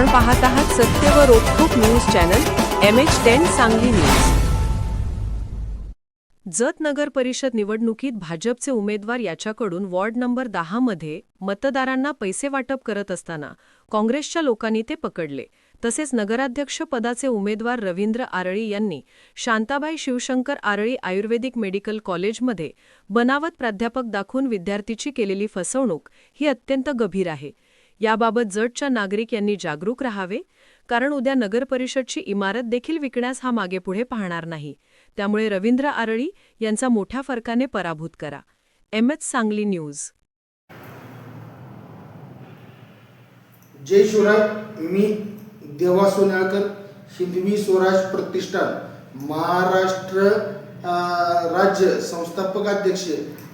आपण पाहत आहात सत्य व रोखोक news channel M H ten Sangli news. Jath नगर परिषद निवडणुकीत भाजपचे उमेदवार याच्याकडून वॉर्ड नंबर दहामध्ये मतदारांना पैसे वाटप करत असताना काँग्रेसच्या लोकांनी ते पकडले. तसेच नगराध्यक्ष पदाचे उमेदवार रवींद्र आरळी यांनी शांताबाई शिवशंकर आरळी आयुर्वेदिक मेडिकल कॉलेजमध्ये बनावत प्राध्यापक दाखवून विद्यार्थीची केलेली फसवणूक ही अत्यंत गंभीर आहे. याबाबत जटच्या नागरिक यांनी जागरूक राहावे कारण उद्या नगर परिषदची इमारत देखील विकण्यास हा मागेपुढे पाहणार नाही. त्यामुळे रवींद्र आरळी यांचा मोठ्या फरकाने पराभूत करा. M H Sangli news. जय शिवराय मी देवा सोनाळकर हिंदवी स्वराज प्रतिष्ठान महाराष्ट्र राज्य संस्थापक अध्यक्ष.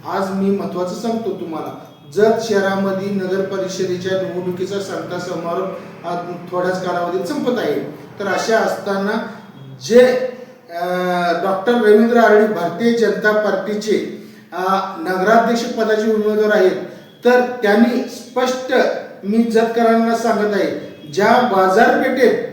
आज मी महत्वाचं सांगतो तुम्हाला. जत शहरामध्ये नगर परिषदेच्या निवडणुकीचा सांगता समारोप आज थोड्याच कालावधीत संपत आहे. तर अशा असताना जे डॉक्टर रवींद्र आरडी भारतीय जनता पार्टीचे नगराध्यक्ष पदाचे उमेदवार आहेत. तर त्यांनी स्पष्ट मी जतकरांना सांगत आहे ज्या बाजारपेठेत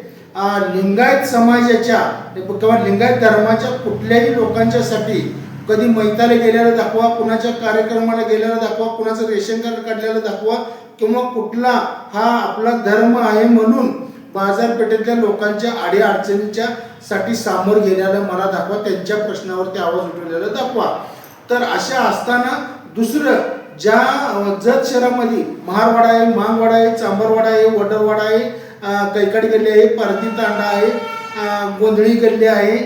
लिंगायत समाजाच्या किंवा लिंगायत धर्माच्या कुठल्याही लोकांच्यासाठी कधी मैताला गेल्याला दाखवा कुणाच्या कार्यक्रमाला गेल्याला दाखवा कुणाचं रेशन कार्ड काढल्याला दाखवा किंवा कुठला हा आपला धर्म आहे म्हणून बाजारपेठेतल्या लोकांच्या अडीअडचणीच्या साठी सामोर घेण्याला मला दाखवा त्यांच्या प्रश्नावरती आवाज उठवलेला दाखवा. तर अशा असताना दुसरं ज्या जत शहरामध्ये महारवाडा आहे मांगवाडा आहे चांबरवाडा आहे वडरवाडा आहे अ, कैकाडी गल्ली आहे परती तांडा आहे गोंधळी गल्ली आहे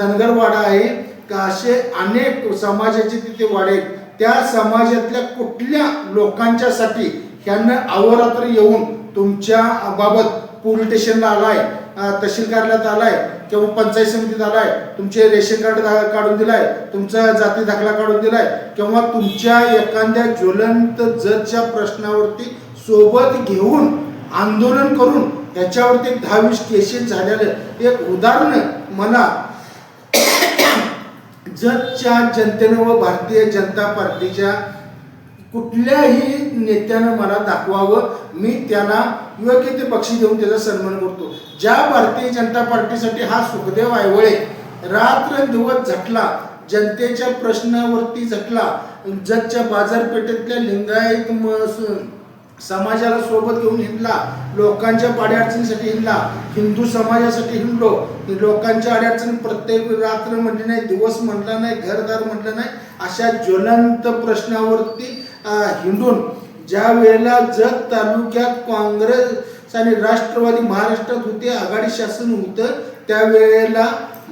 धनगरवाडा आहे का असे अनेक समाजाचे तिथे वाढेल? त्या समाजातल्या कुठल्या लोकांच्यासाठी ह्यांना अहोरात्र येऊन तुमच्या बाबत पोलीस स्टेशनला आलाय तहसील कार्यालयात आलाय किंवा पंचायत समितीत आलाय तुमचे रेशन कार्ड दा- काढून दिलाय तुमचा जाती दाखला काढून दिलाय किंवा तुमच्या एखाद्या ज्वलंत जजच्या प्रश्नावरती सोबत घेऊन आंदोलन करून याच्यावरती दहा वीस केसेस झालेलं एक उदाहरण मला जगच्या जनतेनं व भारतीय जनता पार्टीच्या कुठल्याही नेत्यानं मला दाखवावं मी त्याला योग्य ते पक्षी देऊन त्याचा सन्मान करतो. ज्या भारतीय जनता पार्टीसाठी हा सुखदेव आयवळे रात्र दिवस झटला जनतेच्या प्रश्नावरती झटला जगच्या बाजारपेठेतल्या लिंगायत समाजाला सोबत घेऊन हिंडला लोकांच्या पाड्याअडचणीसाठी हिंडला हिंदू समाजासाठी हिंडलो लोकांच्या अडचणी प्रत्येक रात्र म्हटली नाही दिवस म्हटला नाही घरदार म्हटलं नाही अशा ज्वलंत प्रश्नावरती हिंडून ज्या वेळेला जत तालुक्यात काँग्रेस आणि राष्ट्रवादी महाराष्ट्रात होते आघाडी शासन होतं त्यावेळेला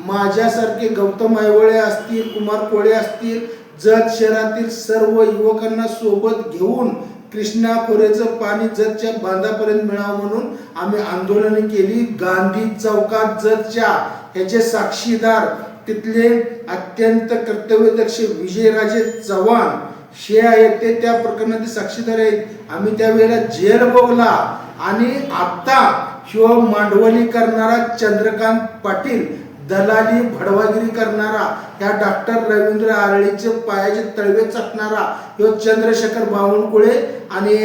माझ्यासारखे गौतम आयवळे असतील कुमार कोळे असतील जत शहरातील सर्व युवकांना सोबत घेऊन कृष्णा खोऱ्याचं पाणी जतच्या बांधापर्यंत मिळावं म्हणून आम्ही आंदोलन केली. गांधी चौकात जतच्या. ह्याचे साक्षीदार तिथले अत्यंत कर्तव्यदक्ष विजयराजे चव्हाण. हे आहेत ते त्या प्रकरणाचे साक्षीदार आहेत. आम्ही त्यावेळेला जेल भोगला. आणि आत्ता शिव मांडवली करणारा चंद्रकांत पाटील दलाली भडवागिरी करणारा या डॉक्टर रवींद्र आरळीचे पायाचे तळवे चकणारा ह्यो चंद्रशेखर बावनकुळे आणि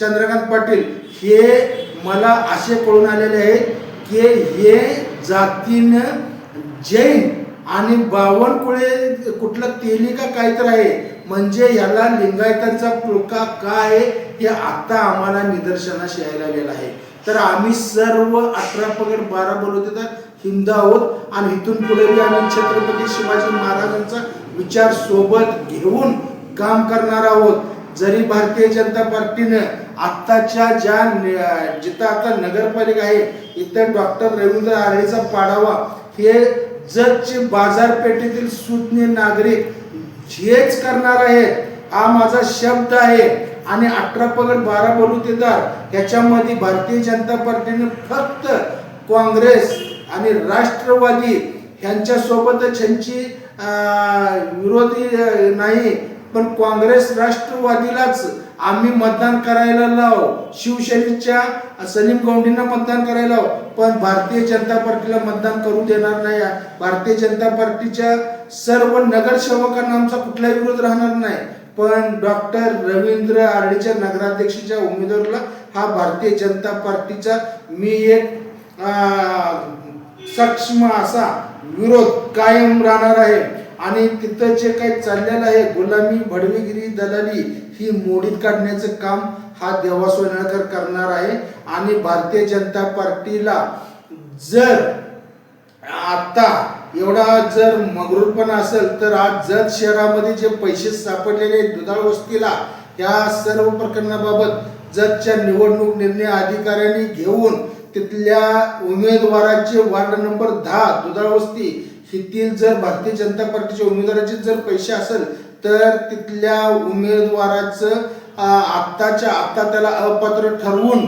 चंद्रकांत पाटील हे मला असे कळून आलेले आहे की हे जातीनं जैन आणि बावनकुळे कुठलं तेली का काहीतरी आहे. म्हणजे याला लिंगायतांचा पुळका काय आहे हे आता आम्हाला निदर्शनास यायला आलेलं आहे. तर आम्ही सर्व अठरा पगड बारा बलुतेदार हिंद आहोत आणि इथून पुढे आम्ही छत्रपती शिवाजी महाराजांचा विचार सोबत घेऊन काम करणार आहोत. जरी भारतीय जनता पार्टीनं आत्ताच्या ज्या जिथं आता नगरपालिका आहे इथं डॉक्टर रवींद्र आरेचा पाडावा हे जगचे बाजारपेठेतील सुज्ञ नागरिक हेच करणार आहेत. हा माझा शब्द आहे. आणि अठरा पगड बारा बलुतेदार ह्याच्यामध्ये भारतीय जनता पार्टीने फक्त काँग्रेस आणि राष्ट्रवादी ह्यांच्या सोबतच ह्यांची विरोधी नाही पण काँग्रेस राष्ट्रवादीलाच आम्ही मतदान करायला लाव. शिवसेनेच्या सलीम गौंडींना मतदान करायला लाव. पण भारतीय जनता पार्टीला मतदान करू देणार नाही. भारतीय जनता पार्टीच्या सर्व नगरसेवकांना आमचा कुठलाही विरोध राहणार नाही. पण डॉक्टर रवींद्र आरडीच्या नगराध्यक्षाच्या उमेदवाराला हा भारतीय जनता पार्टीचा मी एक सक्षम असा विरोध कायम राहणार आहे. आणि तिथं जे काही चाललेलं आहे गुलामी भडवीगिरी दलाली ही मोडीत काढण्याचं काम हा देवा सोनाळकर करणार आहे. आणि भारतीय जनता पार्टीला जर आता एवढा जर मगरूरपणा असेल तर आज जत शहरामध्ये जे पैसे सापडलेले दुधाळ वस्तीला या सर्व प्रकरणाबाबत जतच्या निवडणूक निर्णय अधिकाऱ्यांनी घेऊन तिथल्या उमेदवाराचे वार्ड नंबर दहा दुधाळवस्ती येथील जर भारतीय जनता पार्टीच्या उमेदवाराचे जर पैसे असेल तर तिथल्या उमेदवाराचं आत्ताच्या आत्ता त्याला अपात्र ठरवून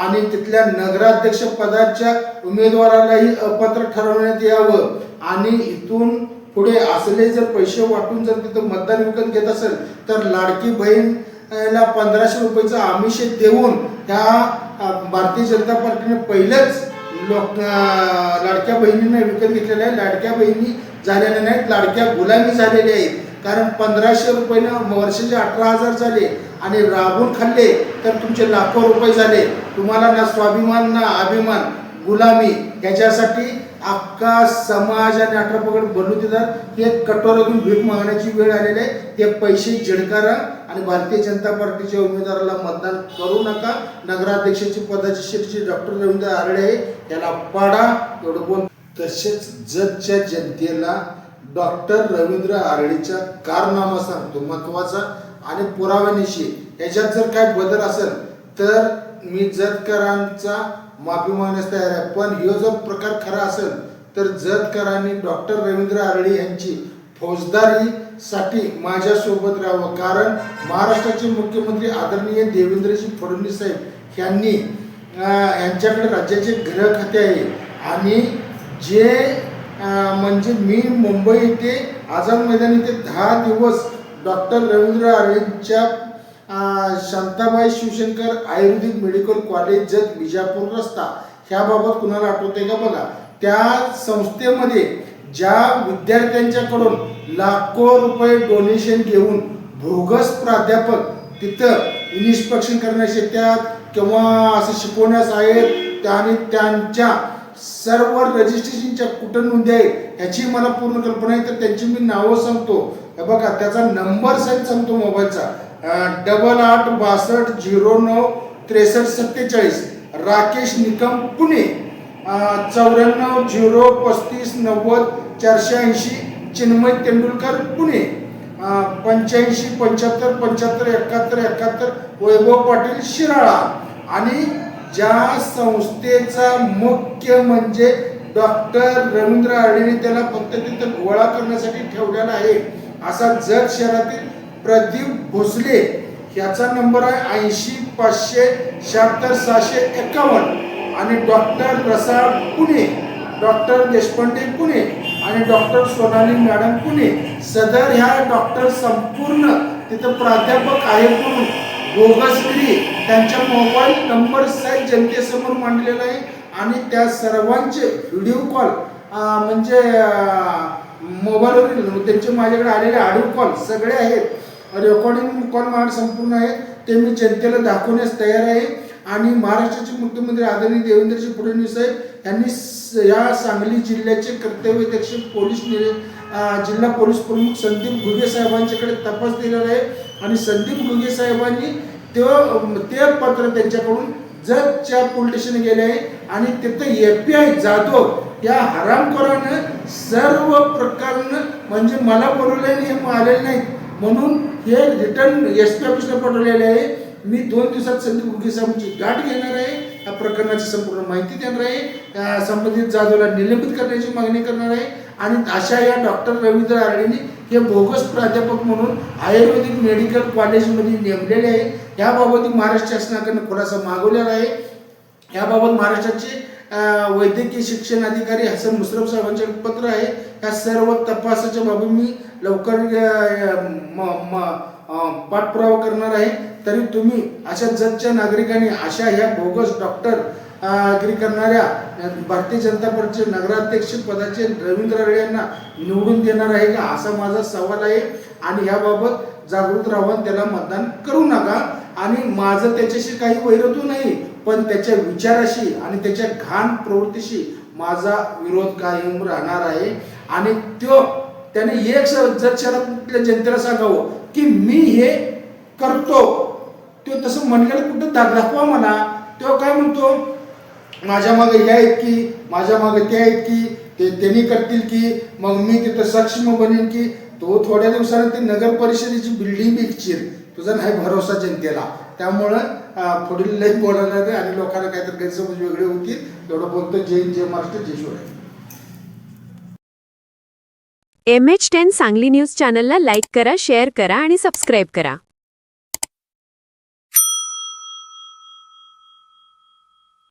आणि तिथल्या नगराध्यक्ष पदाच्या उमेदवारालाही अपात्र ठरवण्यात यावं. आणि इथून पुढे असले जर पैसे वाटून जर तिथं मतदान विकत घेत असेल तर लाडकी बहीण ला पंधराशे रुपयाचं आमिष देऊन ह्या भारतीय जनता पार्टीने पहिलेच लोक लाडक्या बहिणींना विकत घेतलेल्या आहे. लाडक्या बहिणी झालेल्या नाहीत लाडक्या गुलामी झालेल्या आहेत. कारण पंधराशे रुपयानं वर्षाचे अठरा हजार झाले आणि राबून खाल्ले तर तुमचे लाखो रुपये झाले. तुम्हाला ना स्वाभिमान ना अभिमान. गुलामी. याच्यासाठी अख्खा समाज आणि अठरा पकड देतात. हे कठोर भीक मागण्याची वेळ आलेली आहे. ते पैसे झिडकारा आणि भारतीय जनता पार्टीच्या उमेदवाराला मतदान करू नका. नगराध्यक्षाची पदाची शिक्षक डॉक्टर रवींद्र आरडे आहे. याला पाडा. एवढं बोल. तसेच जगच्या जनतेला डॉक्टर रवींद्र आरडेचा कारनामा सांगतो. महत्त्वाचा आणि पुराव्यानिशी. याच्यात जर काय बदल असेल तर मी जतकरांचा माफी मागण्यास तयार आहे. पण ह्यो जर प्रकार खरा असेल तर जतकरांनी डॉक्टर रवींद्र आरळी यांची फौजदारीसाठी माझ्यासोबत राहावं. कारण महाराष्ट्राचे मुख्यमंत्री आदरणीय देवेंद्रजी फडणवीस साहेब यांनी यांच्याकडे राज्याचे गृह खाते आहे. आणि जे म्हणजे मी मुंबई येथे आझाद मैदान येथे दहा दिवस डॉक्टर रवींद्र आरळींच्या शांताबाई शिवशंकर आयुर्वेदिक मेडिकल कॉलेज जत विजापूर रस्ता. ह्याबाबत कुणाला आठवते का बघा? त्या संस्थेमध्ये ज्या विद्यार्थ्यांच्याकडून लाखो रुपये डोनेशन घेऊन भोगस प्राध्यापक तिथं इन्स्पेक्शन करण्यास येतात किंवा असं शिकवण्यास आहेत त्या- आणि त्यांच्या सर्व रजिस्ट्रेशनच्या कुठं नोंदी आहेत ह्याची मला पूर्ण कल्पना आहे तर त्यांची मी नावं सांगतो. हे बघा त्याचा नंबर सहित सांगतो मोबाईलचा. डबल आठ बासष्ट झिरो नऊ त्रेसष्ट सत्तेचाळीस. राकेश निकम पुणे. चौऱ्याण्णव झिरो पस्तीस नव्वद चारशे ऐंशी चिन्मय तेंडुलकर पुणे. पंच्याऐंशी पंच्याहत्तर पंच्याहत्तर एकाहत्तर एकाहत्तर वैभव पाटील शिराळा. आणि ज्या संस्थेचा मुख्य म्हणजे डॉक्टर रवींद्र आर्डेने त्याला फक्त तिथं गोळा करण्यासाठी ठेवलेला आहे असा जत शहरातील प्रदीप भोसले याचा नंबर आहे ऐंशी पाचशे शहात्तर सहाशे एकावन्न. आणि डॉक्टर रसाळ पुणे डॉक्टर देशपांडे पुणे आणि डॉक्टर सोनाली मॅडम पुणे. सदर ह्या डॉक्टर संपूर्ण तिथं प्राध्यापक आहे म्हणून. बोगसगिरी त्यांच्या मोबाईल नंबर सहित जनतेसमोर मांडलेला आहे. आणि त्या सर्वांचे व्हिडिओ कॉल म्हणजे मोबाईलवरील त्यांचे माझ्याकडे आलेले ऑडिओ कॉल सगळे आहेत. रेकॉर्डिंग कॉल संपूर्ण आहे ते मी जनतेला दाखवण्यास तयार आहे. आणि महाराष्ट्राचे मुख्यमंत्री आदरणीय देवेंद्रजी फडणवीस साहेब यांनी स- या सांगली जिल्ह्याचे कर्तव्यदक्ष पोलीस नि- जिल्हा पोलीस प्रमुख संदीप घुगे साहेबांच्याकडे तपास दिलेला आहे. आणि संदीप घुगे साहेबांनी ते ते पत्र त्यांच्याकडून जगच्या पोलीस स्टेशन गेले आहे. आणि तिथं एफ पी आय जाधव या हरामखोरानं सर्व प्रकारनं म्हणजे मला बोलवले आणि हे आलेले नाहीत म्हणून हे रिटर्न एस पी ऑफिसला पाठवलेले आहे. मी दोन दिवसात संदीप गुगे साहेबांची गाठ घेणार आहे. या प्रकरणाची संपूर्ण माहिती देणार आहे. त्या संबंधित जाधवला निलंबित करण्याची मागणी करणार आहे. आणि अशा या डॉक्टर रवींद्र आर्डेंनी हे बोगस प्राध्यापक म्हणून आयुर्वेदिक मेडिकल कॉलेजमध्ये नेमलेले आहे. याबाबत महाराष्ट्र शासनाकडून खुलासा मागवलेला आहे. याबाबत महाराष्ट्राचे वैद्यकीय शिक्षण अधिकारी हसन मुश्रफ साहेबांचे पत्र आहे. या सर्व तपासाच्या बाबी मी लवकर म- म- पाठपुरावा करणार आहे. तरी तुम्ही अशा जगच्या नागरिकांनी अशा ह्या बोगस डॉक्टर गिरी करणाऱ्या भारतीय जनता पक्षाचे नगराध्यक्ष पदाचे रवींद्र राळे यांना निवडून देणार आहे का? असा माझा सवाल आहे. आणि ह्याबाबत जागृत राहून त्याला मतदान करू नका. आणि माझं त्याच्याशी काही वैरतू नाही. पण त्याच्या विचाराशी आणि त्याच्या घाण प्रवृत्तीशी माझा विरोध कायम राहणार आहे. आणि तो त्याने एक स- जर शहरातल्या जनतेला सांगावं की मी हे करतो तो तसं म्हणलेलं कुठं दाग दाखवा म्हणा. तो काय म्हणतो? माझ्या मागे हे आहेत की माझ्या मागे ते आहेत की ते त्यांनी करतील की मग मी तिथं सक्षम बनेन की तो थोड्या दिवसाने ते नगर परिषदेची बिल्डिंग विकशील तुझा नाही भरोसा जनतेला त्यामुळं पुढील लई बोलायला नाही आणि लोकांना काहीतरी गैरसमज वेगळे होतील. एवढं बोलतो जय जय महाराष्ट्र जय Shivray. M H ten Sangli news चॅनलला लाईक करा शेअर करा आणि सबस्क्राईब करा.